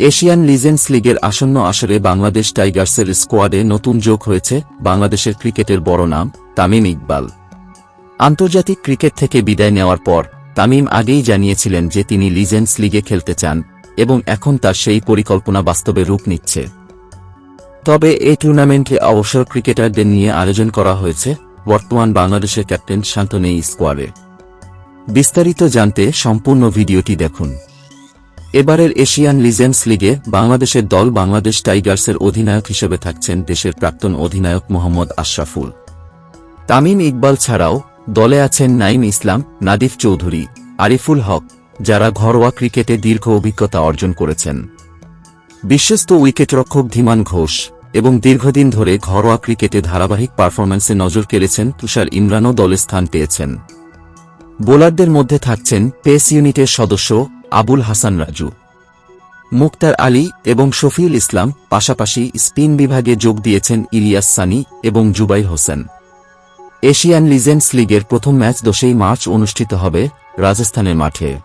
Asian legends লিগের আসন্ন আসরে বাংলাদেশ টাইগার্সের স্কোয়াডে নতুন যোগ হয়েছে বাংলাদেশের ক্রিকেটের বড় নাম, তামিম ইকবাল। আন্তর্জাতিক ক্রিকেট থেকে বিদায় নেওয়ার পর, তামিম আগেই জানিয়েছিলেন যে তিনি লিজেন্ডস লিগে খেলতে চান এবং এখন তার সেই পরিকল্পনা বাস্তবে রূপ নিচ্ছে। তবে এই টুর্নামেন্টে অবসর ক্রিকেটারদের নিয়ে আয়োজন করা হয়েছে বর্তমান বাংলাদেশের ক্যাপ্টেন শান্তনেই স্কোয়াডে। বিস্তারিত জানতে সম্পূর্ণ ভিডিওটি দেখুন। এবারের এশিয়ান লিজেন্ডস লিগে বাংলাদেশের দল বাংলাদেশ টাইগার্সের অধিনায়ক হিসেবে থাকছেন দেশের প্রাক্তন অধিনায়ক মোহাম্মদ আশরাফুল। তামিম ইকবাল ছাড়াও দলে আছেন নাইম ইসলাম, নাদিফ চৌধুরী, আরিফুল হক, যারা ঘরোয়া ক্রিকেটে দীর্ঘ অভিজ্ঞতা অর্জন করেছেন। বিশ্বস্ত উইকেটরক্ষক ধীমান ঘোষ এবং দীর্ঘদিন ধরে ঘরোয়া ক্রিকেটে ধারাবাহিক পারফরম্যান্সে নজর কেড়েছেন তুষার ইমরানও দলে স্থান পেয়েছেন। বোলারদের মধ্যে থাকছেন পেস ইউনিটের সদস্য আবুল হাসান রাজু। মুক্তার আলী এবং শফিউল ইসলাম পাশাপাশি স্পিন বিভাগে যোগ দিয়েছেন ইলিয়াস সানি এবং জুবাই হোসেন। এশিয়ান লিজেন্ডস লিগের প্রথম ম্যাচ দোষেই মার্চ অনুষ্ঠিত হবে রাজস্থানের মাঠে।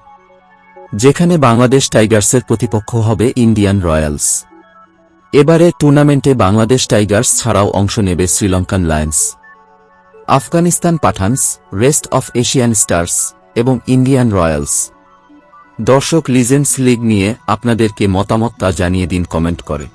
যেখানে বাংলাদেশ টাইগার্সের প্রতিপক্ষ হবে ইন্ডিয়ান রয়্যালস। এবারে টুর্নামেন্টে বাংলাদেশ টাইগার্স ছাড়াও অংশ নেবে Sri Lankan Lions. Afghanistan Pathans, rest of Asian stars এবং ইন্ডিয়ান রয়্যালস। দর্শক লিজেন্ডস লিগ নিয়ে আপনাদেরকে মতামত তা জানিয়ে দিন কমেন্ট করে।